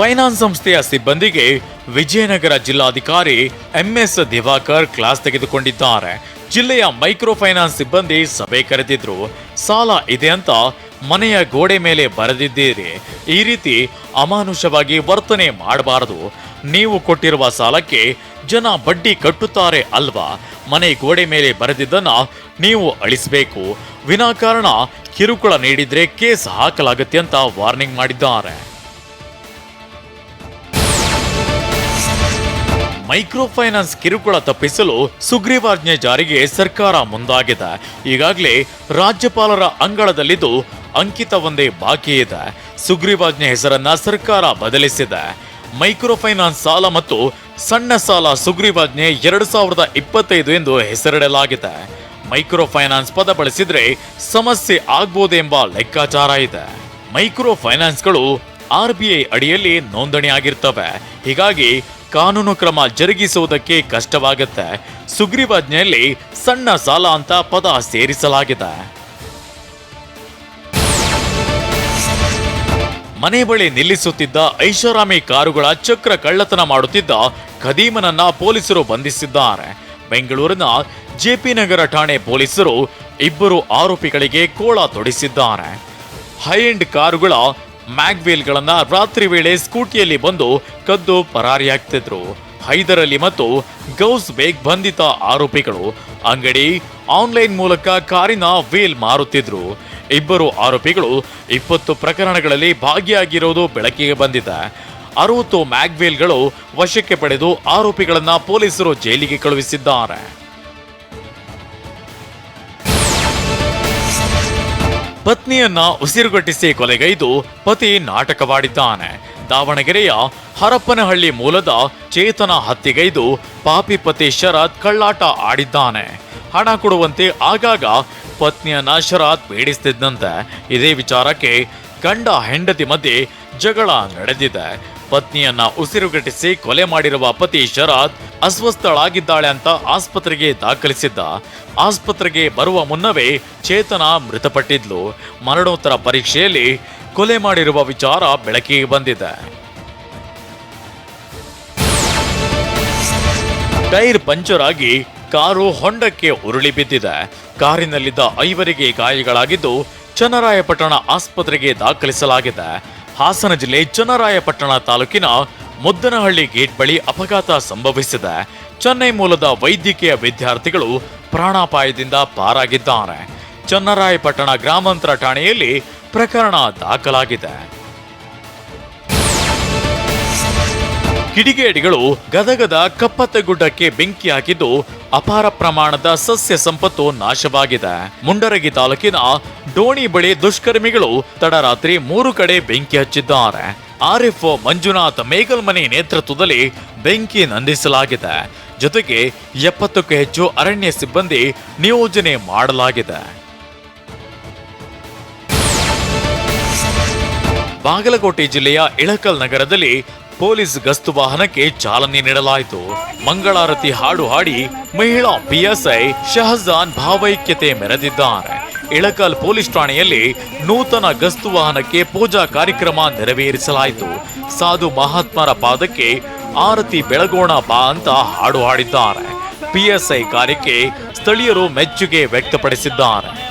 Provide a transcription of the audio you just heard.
Finance ಸಂಸ್ಥೆಯ ಸಿಬ್ಬಂದಿಗೆ ವಿಜಯನಗರ ಜಿಲ್ಲಾಧಿಕಾರಿ ಎಂಎಸ್ ದಿವಾಕರ್ ಕ್ಲಾಸ್ ತೆಗೆದುಕೊಂಡಿದ್ದಾರೆ. ಜಿಲ್ಲೆಯ ಮೈಕ್ರೋ ಫೈನಾನ್ಸ್ ಸಿಬ್ಬಂದಿ ಸಭೆ ಕರೆದಿದ್ರು. ಸಾಲ ಇದೆ ಅಂತ ಮನೆಯ ಗೋಡೆ ಮೇಲೆ ಬರೆದಿದ್ದೀರಿ. ಈ ರೀತಿ ಅಮಾನುಷವಾಗಿ ವರ್ತನೆ ಮಾಡಬಾರದು. ನೀವು ಕೊಟ್ಟಿರುವ ಸಾಲಕ್ಕೆ ಜನ ಬಡ್ಡಿ ಕಟ್ಟುತ್ತಾರೆ ಅಲ್ವಾ? ಮನೆ ಗೋಡೆ ಮೇಲೆ ಬರೆದಿದ್ದನ್ನ ನೀವು ಅಳಿಸಬೇಕು. ವಿನಾಕಾರಣ ಕಿರುಕುಳ ನೀಡಿದ್ರೆ ಕೇಸ್ ಹಾಕಲಾಗುತ್ತೆ ಅಂತ ವಾರ್ನಿಂಗ್ ಮಾಡಿದ್ದಾರೆ. ಮೈಕ್ರೋ ಫೈನಾನ್ಸ್ ಕಿರುಕುಳ ತಪ್ಪಿಸಲು ಸುಗ್ರೀವಾಜ್ಞೆ ಜಾರಿಗೆ ಸರ್ಕಾರ ಮುಂದಾಗಿದೆ. ಈಗಾಗಲೇ ರಾಜ್ಯಪಾಲರ ಅಂಗಳದಲ್ಲಿದ್ದು ಅಂಕಿತವೊಂದೇ ಬಾಕಿ ಇದೆ. ಸುಗ್ರೀವಾಜ್ಞೆ ಹೆಸರನ್ನ ಸರ್ಕಾರ ಬದಲಿಸಿದೆ. ಮೈಕ್ರೋ ಫೈನಾನ್ಸ್ ಸಾಲ ಮತ್ತು ಸಣ್ಣ ಸಾಲ ಸುಗ್ರೀವಾಜ್ಞೆ ಎರಡು ಸಾವಿರದ ಇಪ್ಪತ್ತೈದು ಎಂದು ಹೆಸರಿಡಲಾಗಿದೆ. ಮೈಕ್ರೋ ಫೈನಾನ್ಸ್ ಪದ ಬಳಸಿದ್ರೆ ಸಮಸ್ಯೆ ಆಗ್ಬೋದೆಂಬ ಲೆಕ್ಕಾಚಾರ ಇದೆ. ಮೈಕ್ರೋ ಫೈನಾನ್ಸ್ಗಳು ಆರ್ ಬಿ ಐ ಅಡಿಯಲ್ಲಿ ನೋಂದಣಿಯಾಗಿರ್ತವೆ ಹೀಗಾಗಿ ಕಾನೂನು ಕ್ರಮ ಜರುಗಿಸುವುದಕ್ಕೆ ಕಷ್ಟವಾಗುತ್ತೆ. ಸುಗ್ರೀವಾಜ್ಞೆಯಲ್ಲಿ ಸಣ್ಣ ಸಾಲ ಅಂತ ಪದ ಸೇರಿಸಲಾಗಿದೆ. ಮನೆ ಬಳಿ ನಿಲ್ಲಿಸುತ್ತಿದ್ದ ಐಷಾರಾಮಿ ಕಾರುಗಳ ಚಕ್ರ ಕಳ್ಳತನ ಮಾಡುತ್ತಿದ್ದ ಖದೀಮನನ್ನ ಪೊಲೀಸರು ಬಂಧಿಸಿದ್ದಾರೆ. ಬೆಂಗಳೂರಿನ ಜೆಪಿ ನಗರ ಠಾಣೆ ಪೊಲೀಸರು ಇಬ್ಬರು ಆರೋಪಿಗಳಿಗೆ ಕೋಳ ತೊಡಿಸಿದ್ದಾರೆ. ಹೈ ಎಂಡ್ ಕಾರುಗಳ ಮ್ಯಾಗ್ವೇಲ್ಗಳನ್ನ ರಾತ್ರಿ ವೇಳೆ ಸ್ಕೂಟಿಯಲ್ಲಿ ಬಂದು ಕದ್ದು ಪರಾರಿಯಾಗ್ತಿದ್ರು. ಹೈದರ್ ಅಲಿ ಮತ್ತು ಗೌಸ್ ಬೇಗ್ ಬಂಧಿತ ಆರೋಪಿಗಳು ಅಂಗಡಿ ಆನ್ಲೈನ್ ಮೂಲಕ ಕಾರಿನ ವೀಲ್ ಮಾರುತ್ತಿದ್ರು. ಇಬ್ಬರು ಆರೋಪಿಗಳು ಇಪ್ಪತ್ತು ಪ್ರಕರಣಗಳಲ್ಲಿ ಭಾಗಿಯಾಗಿರೋದು ಬೆಳಕಿಗೆ ಬಂದಿದೆ. ಅರವತ್ತು ಮ್ಯಾಗ್ವೇಲ್ಗಳು ವಶಕ್ಕೆ ಪಡೆದು ಆರೋಪಿಗಳನ್ನ ಪೊಲೀಸರು ಜೈಲಿಗೆ ಕಳುಹಿಸಿದ್ದಾರೆ. ಪತ್ನಿಯನ್ನ ಉಸಿರುಗಟ್ಟಿಸಿ ಕೊಲೆಗೈದು ಪತಿ ನಾಟಕವಾಡಿದ್ದಾನೆ. ದಾವಣಗೆರೆಯ ಹರಪ್ಪನಹಳ್ಳಿ ಮೂಲದ ಚೇತನ ಹತ್ತಿಗೈದು ಪಾಪಿ ಪತಿ ಶರತ್ ಕಳ್ಳಾಟ ಆಡಿದ್ದಾನೆ. ಹಣ ಕೊಡುವಂತೆ ಆಗಾಗ ಪತ್ನಿಯನ್ನ ಶರತ್ ಪೀಡಿಸ್ತಿದ್ದಂತೆ ಇದೇ ವಿಚಾರಕ್ಕೆ ಗಂಡ ಹೆಂಡತಿ ಮಧ್ಯೆ ಜಗಳ ನಡೆದಿದೆ. ಪತ್ನಿಯನ್ನ ಉಸಿರುಗಟ್ಟಿಸಿ ಕೊಲೆ ಮಾಡಿರುವ ಪತಿ ಶರತ್ ಅಸ್ವಸ್ಥಳಾಗಿದ್ದಾಳೆ ಅಂತ ಆಸ್ಪತ್ರೆಗೆ ದಾಖಲಿಸಿದ್ದ. ಆಸ್ಪತ್ರೆಗೆ ಬರುವ ಮುನ್ನವೇ ಚೇತನ ಮೃತಪಟ್ಟಿದ್ಲು. ಮರಣೋತ್ತರ ಪರೀಕ್ಷೆಯಲ್ಲಿ ಕೊಲೆ ಮಾಡಿರುವ ವಿಚಾರ ಬೆಳಕಿಗೆ ಬಂದಿದೆ. ಟೈರ್ ಪಂಚರ್ ಆಗಿ ಕಾರು ಹೊಂಡಕ್ಕೆ ಉರುಳಿ ಬಿದ್ದಿದೆ. ಕಾರಿನಲ್ಲಿದ್ದ ಐವರಿಗೆ ಗಾಯಗಳಾಗಿದ್ದು, ಚನ್ನರಾಯಪಟ್ಟಣ ಆಸ್ಪತ್ರೆಗೆ ದಾಖಲಿಸಲಾಗಿದೆ. ಹಾಸನ ಜಿಲ್ಲೆ ಚನ್ನರಾಯಪಟ್ಟಣ ತಾಲೂಕಿನ ಮುದ್ದನಹಳ್ಳಿ ಗೇಟ್ ಬಳಿ ಅಪಘಾತ ಸಂಭವಿಸಿದೆ. ಚೆನ್ನೈ ಮೂಲದ ವೈದ್ಯಕೀಯ ವಿದ್ಯಾರ್ಥಿಗಳು ಪ್ರಾಣಾಪಾಯದಿಂದ ಪಾರಾಗಿದ್ದಾರೆ. ಚನ್ನರಾಯಪಟ್ಟಣ ಗ್ರಾಮಾಂತರ ಠಾಣೆಯಲ್ಲಿ ಪ್ರಕರಣ ದಾಖಲಾಗಿದೆ. ಕಿಡಿಗೇಡಿಗಳು ಗದಗದ ಕಪ್ಪತ್ತಗುಡ್ಡಕ್ಕೆ ಬೆಂಕಿ ಹಾಕಿದ್ದು ಅಪಾರ ಪ್ರಮಾಣದ ಸಸ್ಯ ಸಂಪತ್ತು ನಾಶವಾಗಿದೆ. ಮುಂಡರಗಿ ತಾಲೂಕಿನ ಡೋಣಿ ಬಳಿ ದುಷ್ಕರ್ಮಿಗಳು ತಡರಾತ್ರಿ ಮೂರು ಕಡೆ ಬೆಂಕಿ ಹಚ್ಚಿದ್ದಾರೆ. ಆರ್ಎಫ್ಒ ಮಂಜುನಾಥ್ ಮೇಗಲ್ಮನೆ ನೇತೃತ್ವದಲ್ಲಿ ಬೆಂಕಿ ನಂದಿಸಲಾಗಿದೆ. ಜೊತೆಗೆ ಎಪ್ಪತ್ತಕ್ಕೂ ಹೆಚ್ಚು ಅರಣ್ಯ ಸಿಬ್ಬಂದಿ ನಿಯೋಜನೆ ಮಾಡಲಾಗಿದೆ. ಬಾಗಲಕೋಟೆ ಜಿಲ್ಲೆಯ ಇಳಕಲ್ ನಗರದಲ್ಲಿ ಪೊಲೀಸ್ ಗಸ್ತು ವಾಹನಕ್ಕೆ ಚಾಲನೆ ನೀಡಲಾಯಿತು. ಮಂಗಳಾರತಿ ಹಾಡು ಹಾಡಿ ಮಹಿಳಾ ಪಿಎಸ್ಐ ಶಹಜಾನ್ ಭಾವೈಕ್ಯತೆ ಮೆರೆದಿದ್ದಾರೆ. ಇಳಕಲ್ ಪೊಲೀಸ್ ಠಾಣೆಯಲ್ಲಿ ನೂತನ ಗಸ್ತು ವಾಹನಕ್ಕೆ ಪೂಜಾ ಕಾರ್ಯಕ್ರಮ ನೆರವೇರಿಸಲಾಯಿತು. ಸಾಧು ಮಹಾತ್ಮರ ಪಾದಕ್ಕೆ ಆರತಿ ಬೆಳಗೋಣ ಬಾ ಅಂತ ಹಾಡು ಹಾಡಿದ್ದಾರೆ. ಪಿಎಸ್ಐ ಕಾರ್ಯಕ್ಕೆ ಸ್ಥಳೀಯರು ಮೆಚ್ಚುಗೆ ವ್ಯಕ್ತಪಡಿಸಿದ್ದಾರೆ.